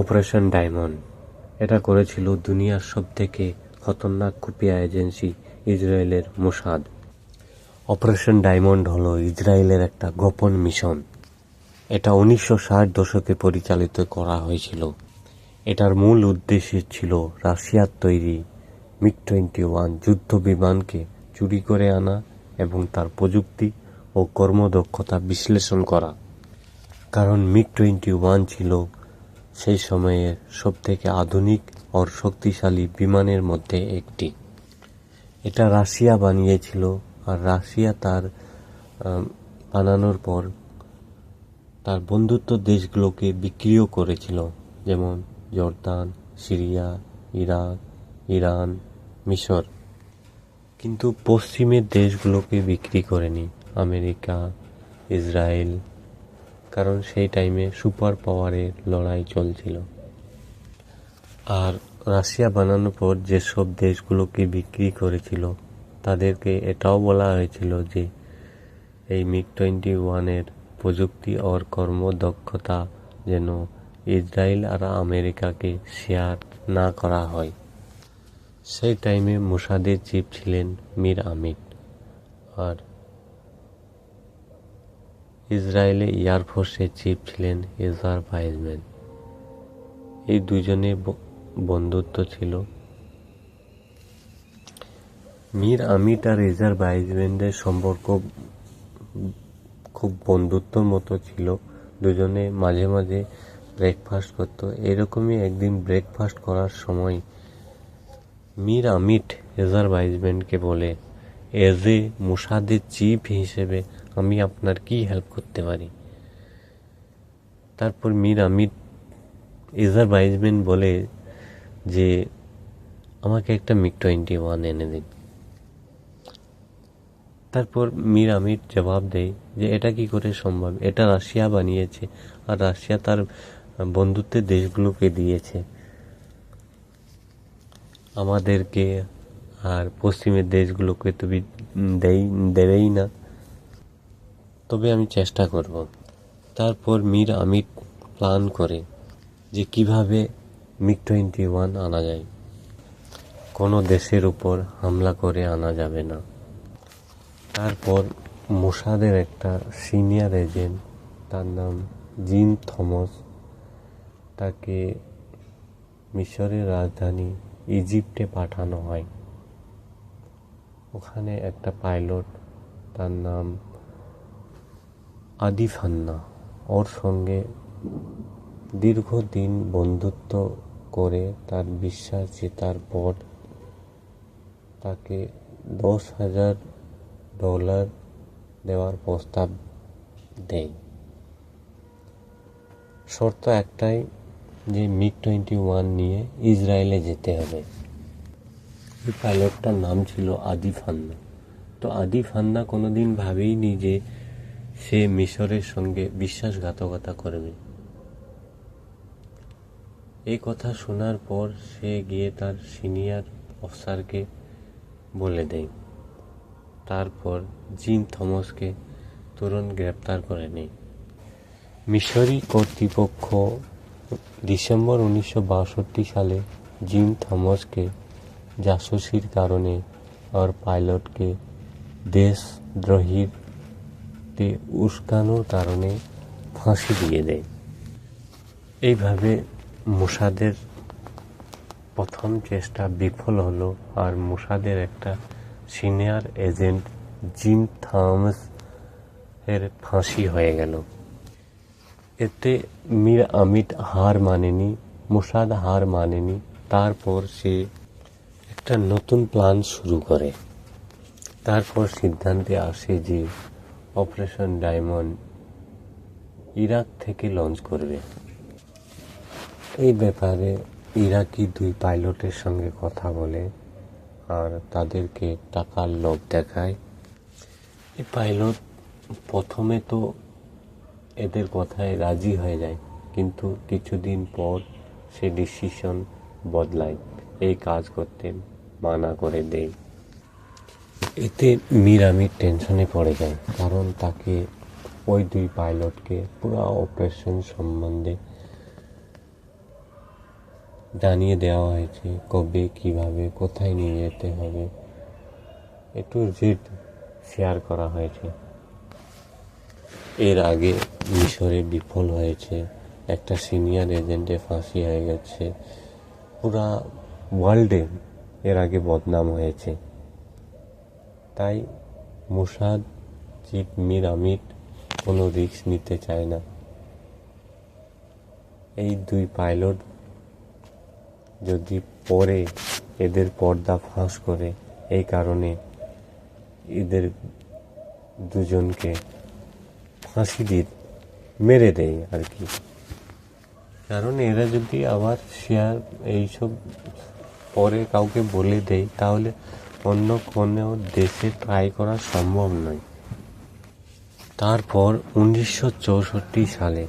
Operation diamond. এটা করেছিল দুনিয়ার সবথেকে খতরনাক খুফিয়া এজেন্সি ইসরায়েলের মোসাদ। অপারেশন ডায়মন্ড হলো ইসরায়েলের একটা গোপন মিশন। এটা উনিশশো ষাট দশকে পরিচালিত করা হয়েছিল। এটার মূল উদ্দেশ্য ছিল রাশিয়ার তৈরি মিগ টোয়েন্টি ওয়ান যুদ্ধ বিমানকে চুরি করে আনা এবং তার প্রযুক্তি ও কর্মদক্ষতা বিশ্লেষণ করা। কারণ মিগ টোয়েন্টি ওয়ান ছিল সেই সময়ের সবথেকে আধুনিক ও শক্তিশালী বিমানের মধ্যে একটি। এটা রাশিয়া বানিয়েছিল আর রাশিয়া তার বানানোর পর তার বন্ধুত্ব দেশগুলোকে বিক্রিও করেছিল, যেমন জর্দান, সিরিয়া, ইরাক, ইরান, মিশর। কিন্তু পশ্চিমের দেশগুলোকে বিক্রি করেনি, আমেরিকা, ইসরায়েল কারণ সেই টাইমে সুপার পাওয়ারের লড়াই চলছিল। আর রাশিয়া বানানোর পর যেসব দেশগুলোকে বিক্রি করেছিল, তাদেরকে এটাও বলা হয়েছিল যে এই মিগ টোয়েন্টি ওয়ানের প্রযুক্তি ওর কর্মদক্ষতা যেন ইসরায়েল আর আমেরিকাকে শেয়ার না করা হয়। সেই টাইমে মোসাদের চিফ ছিলেন মীর আমির। আর ইসরায়েলে এয়ারফোর্সের চিফ ছিলেন এজার ভাইজম্যান এই দুজনে ব- বন্ধুত্ব ছিল। মীর আমিট আর এজার ভাইজম্যানদের সম্পর্ক খুব বন্ধুত্বর মতো ছিল। দুজনে মাঝে মাঝে ব্রেকফাস্ট করতো। এরকমই একদিন ব্রেকফাস্ট করার সময় মীর আমিট এজার ভাইজম্যানকে বলে, এজ এ মুসাদের চিফ হিসেবে আমি আপনার কি হেল্প করতে পারি? তারপর মীর আমিট এজার ভাইজম্যান বলে যে, আমাকে একটা মিগ টোয়েন্টি ওয়ান এনে দিন। তারপর মীর আমির জবাব দেয় যে, এটা কি করে সম্ভব? এটা রাশিয়া বানিয়েছে আর রাশিয়া তার বন্ধুত্বের দেশগুলোকে দিয়েছে। আমাদেরকে আর পশ্চিমের দেশগুলোকে তো বি- দেই, দেবেই না। তবে আমি চেষ্টা করব। তারপর মীর আমির প্ল্যান করে যে কীভাবে মিগ টোয়েন্টি ওয়ান আনা যায়। কোনো দেশের উপর হামলা করে আনা যাবে না। তারপর মোসাদের একটা সিনিয়র এজেন্ট তার নাম জিন থমাস, তাকে মিশরের রাজধানী ইজিপ্টে পাঠানো হয়। ওখানে একটা পাইলট, তার নাম আদিফ হান্না ওর সঙ্গে দীর্ঘদিন বন্ধুত্ব করে তার বিশ্বাস জেতার পর তাকে দশ হাজার ডলার দেওয়ার প্রস্তাব দেয়। শর্ত একটাই যে মিগ টোয়েন্টি ওয়ান নিয়ে ইসরায়েলে যেতে হবে। এই পাইলটটার নাম ছিল আদিফ হান্না তো আদিফ হান্না কোনোদিন ভাবেইনি যে সে মিশরের সঙ্গে বিশ্বাসঘাতকতা করবে। এই কথা শোনার পর সে গিয়ে তার সিনিয়র অফিসারকে বলে দেয়। তারপর জিম থমাসকে তুরন্ত গ্রেপ্তার করে নেয়। মিশরি কর্তৃপক্ষ ডিসেম্বর উনিশশো বাষট্টি সালে জিম থমাসকে জাসুসির কারণে আর পাইলটকে দেশদ্রোহীর তে উস্কানোর কারণে ফাঁসি দিয়ে দেয়। এইভাবে মোসাদের প্রথম চেষ্টা বিফল হলো আর মোসাদের একটা সিনিয়র এজেন্ট জিম থমাস এর ফাঁসি হয়ে গেল। এতে মীর আমিট হার মানেনি, মোসাদ হার মানেনি, তারপর সে একটা নতুন প্ল্যান শুরু করে। তারপর সিদ্ধান্তে আসে যে অপারেশন ডায়মন্ড ইরাক থেকে লঞ্চ করবে। এই ব্যাপারে ইরাকি দুই পাইলটের সঙ্গে কথা বলে আর তাদেরকে টাকার লোভ দেখায়। এই পাইলট প্রথমে তো এদের কথায় রাজি হয়ে যায়, কিন্তু কিছুদিন পর সে ডিসিশন বদলায়। এই কাজ করতে মানা করে দেয়। এতে মীর আমির টেনশনে পড়ে যায়। কারণ তাকে ওই দুই পাইলটকে পুরো অপারেশন সম্বন্ধে জানিয়ে দেওয়া হয়েছে, কবে, কীভাবে, কোথায় নিয়ে যেতে হবে। একটু জেড শেয়ার করা হয়েছে। এর আগে মিশরে বিফল হয়েছে, একটা সিনিয়র এজেন্টে ফাঁসি হয়ে গেছে। পুরা ওয়ার্ল্ডে এর আগে বদনাম হয়েছে। তাই মোসাদ চিফ মির, আমির কোনো রিস্ক নিতে চায় না। এই দুই পাইলট যদি পরে এদের পর্দা ফাঁস করে, এই কারণে এদের দুজনকে ফাঁসি দিয়ে মেরে দেয় আর কি। কারণ এরা যদি আবার শেয়ার এইসব পরে কাউকে বলে দেয়, তাহলে অন্য কোনো দেশে ট্রাই করা সম্ভব নয়। তারপর উনিশশো চৌষট্টি সালে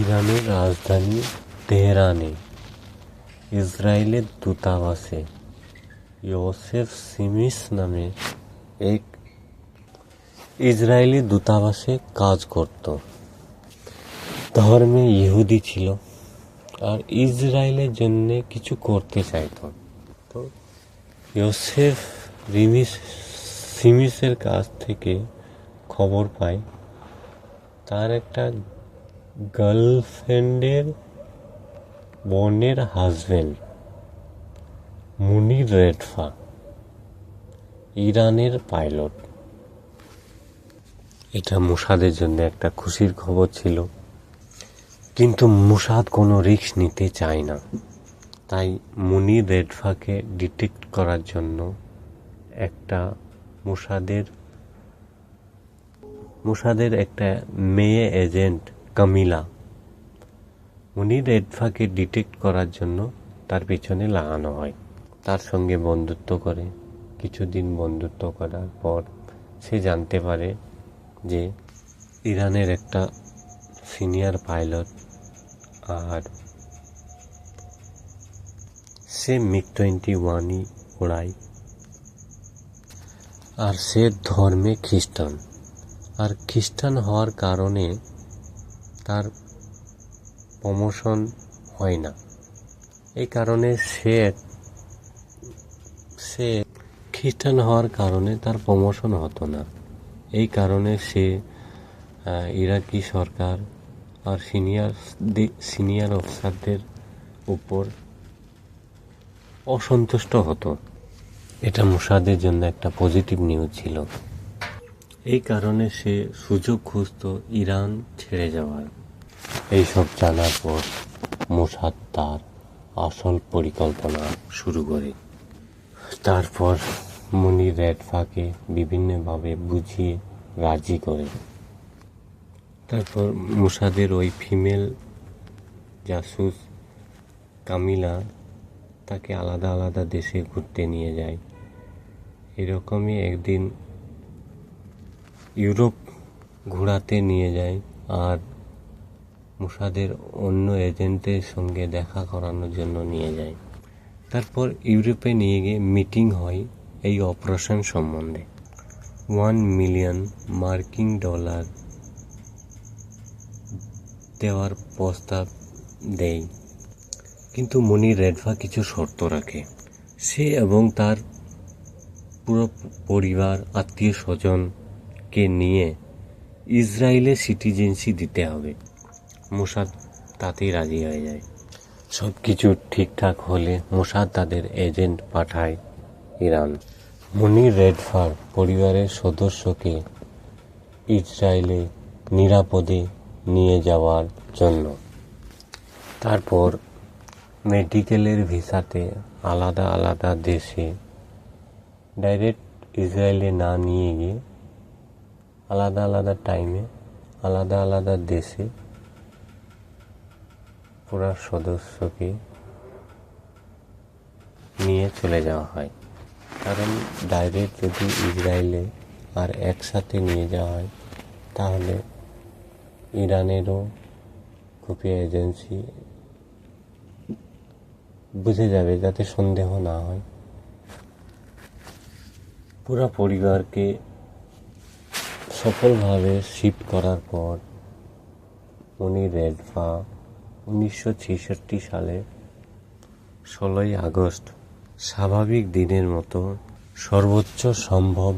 ইরানের রাজধানী তেহরানে ইসরায়েলের দূতাবাসে ইয়োসেফ সিমিস নামে এক ইসরায়েলি দূতাবাসে কাজ করত। ধর্মে ইহুদি ছিল আর ইসরায়েলের জন্য কিছু করতে চাইতো। তো ইয়োসেফ রিমিস, সিমিসের কাছ থেকে খবর পাই। তার একটা গার্লফ্রেন্ডের বোনের হাজবেন্ড, মুনির রেডফা, ইরানের পাইলট। এটা মুসাদের জন্য একটা খুশির খবর ছিল, কিন্তু মুসাদ কোনো রিস্ক নিতে চায় না। তাই মুনি রেডফাকে ডিটেক্ট করার জন্য একটা মুসাদের মুসাদের একটা মেয়ে এজেন্ট কামিলা। মুনি রেডফাকে ডিটেক্ট করার জন্য তার পেছনে লাগানো হয়। তার সঙ্গে বন্ধুত্ব করে। কিছুদিন বন্ধুত্ব করার পর সে জানতে পারে যে ইরানের একটা সিনিয়র পাইলট আর সে মিগ টোয়েন্টি ওয়ানই ওড়ায় আর সে ধর্মে খ্রিস্টান। আর খ্রিস্টান হওয়ার কারণে তার প্রমোশন হয় না। এই কারণে সে সে খ্রিস্টান হওয়ার কারণে তার প্রমোশন হতো না। এই কারণে সে ইরাকি সরকার আর সিনিয়র সিনিয়র অফিসারদের উপর অসন্তুষ্ট হতো। এটা মুসাদের জন্য একটা পজিটিভ নিউজ ছিল। এই কারণে সে সুযোগ খুঁজত ইরান ছেড়ে যাওয়ার। এইসব জানার পর মোসাদ তার আসল পরিকল্পনা শুরু করে। তারপর মুনি রেডফাকে বিভিন্নভাবে বুঝিয়ে রাজি করে। তারপর মুসাদের ওই ফিমেল জাসুস কামিলা তাকে আলাদা আলাদা দেশে ঘুরতে নিয়ে যায়। এরকমই একদিন ইউরোপ ঘোরাতে নিয়ে যায় আর মুসাদের অন্য এজেন্টের সঙ্গে দেখা করানোর জন্য নিয়ে যায়। তারপর ইউরোপে নিয়ে গিয়ে মিটিং হয় এই অপারেশন সম্বন্ধে। ওয়ান মিলিয়ন মার্কিন ডলার দেওয়ার প্রস্তাব দেয়। কিন্তু মনির রেডভা কিছু শর্ত রাখে। সে এবং তার পুরো পরিবার, আত্মীয় স্বজনকে নিয়ে ইসরায়েলে সিটিজেন্সি দিতে হবে। মোসাদ তাতেই রাজি হয়ে যায়। সব কিছু ঠিকঠাক হলে মোসাদ তাদের এজেন্ট পাঠায় ইরান। মনির রেডফার পরিবারের সদস্যকে ইসরায়েলে নিরাপদে নিয়ে যাওয়ার জন্য। তারপর মেডিকেলের ভিসাতে আলাদা আলাদা দেশে ডাইরেক্ট ইসরায়েলে না নিয়ে গিয়ে আলাদা আলাদা টাইমে আলাদা আলাদা দেশে পুরা সদস্যকে নিয়ে চলে যাওয়া হয়। কারণ ডাইরেক্ট যদি ইসরায়েলে আর একসাথে নিয়ে যাওয়া হয়, তাহলে ইরানেরও খুফিয়া এজেন্সি বুঝে যাবে যাতে সন্দেহ না হয়। পুরা পরিবারকে সফলভাবে শিফট করার পর উনি রেডফা উনিশশো ছেষট্টি সালে ষোলোই আগস্ট স্বাভাবিক দিনের মতো সর্বোচ্চ সম্ভব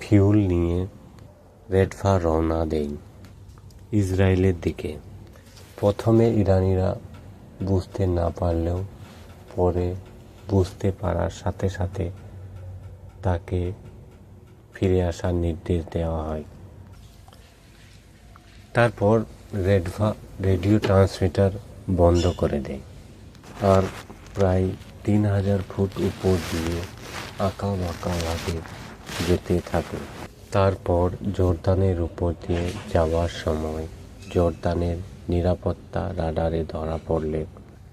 ফিউল নিয়ে রেডফা রওনা দেয় ইসরায়েলের দিকে। প্রথমে ইরানিরা বুঝতে না পারলেও পরে বুঝতে পারার সাথে সাথে তাকে ফিরে আসার নির্দেশ দেওয়া হয়। তারপর রেডভা রেডিও ট্রান্সমিটার বন্ধ করে দেয়। আর প্রায় তিন হাজার ফুট উপর দিয়ে আঁকা বাঁকাভাবে যেতে থাকে। তারপর জর্দানের উপর দিয়ে যাওয়ার সময় জর্দানের নিরাপত্তা রাডারে ধরা পড়লে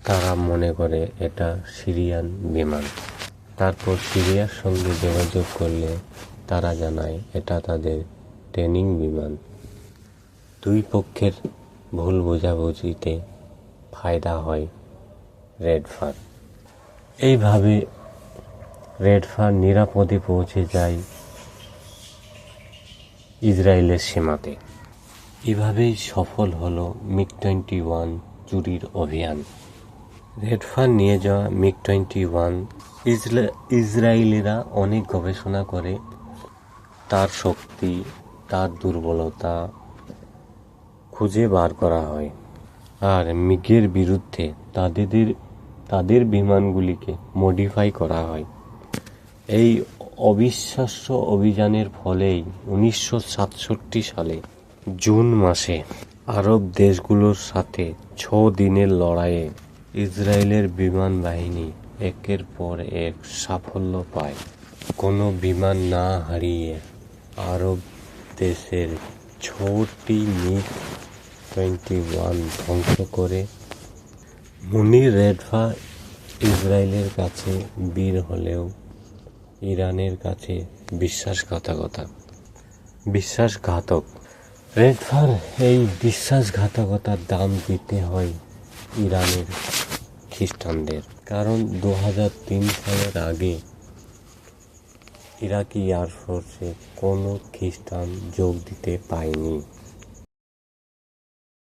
তারা মনে করে এটা সিরিয়ান বিমান। তারপর সিরিয়ার সঙ্গে যোগাযোগ করলে তারা জানায়, এটা তাদের ট্রেনিং বিমান। দুই পক্ষের ভুল বোঝাবুঝিতে ফায়দা হয় রেডফার এইভাবে রেডফার নিরাপদে পৌঁছে যায় ইসরায়েলের সীমাতে। এভাবেই সফল হলো মিগ টোয়েন্টি ওয়ান চুরির অভিযান। রেডফার নিয়ে যাওয়া মিগ টোয়েন্টি ওয়ান ইসরায়েলিরা অনেক গবেষণা করে তার শক্তি, তার দুর্বলতা খুঁজে বার করা হয়। আর মিগের বিরুদ্ধে তাদের তাদের বিমানগুলিকে মডিফাই করা হয়। এই অবিশ্বাস্য অভিযানের ফলেই উনিশশো সাতষট্টি সালে জুন মাসে আরব দেশগুলোর সাথে ছ দিনের লড়াইয়ে ইসরায়েলের বিমান বাহিনী একের পর এক সাফল্য পায়। কোনো বিমান না হারিয়ে আরব দেশের ছটি মিগ টোয়েন্টি ওয়ান ধ্বংস করে মুনির রেডফা ইসরায়েলের কাছে বীর হলেও ইরানের কাছে বিশ্বাসঘাতকতা। বিশ্বাসঘাতক। রেডফার এই বিশ্বাসঘাতকতার দাম দিতে হয় ইরানের খ্রিস্টানদের। কারণ দু হাজার তিন সালের আগে ইরাকি এয়ারফোর্সে কোনো খ্রিস্টান যোগ দিতে পায়নি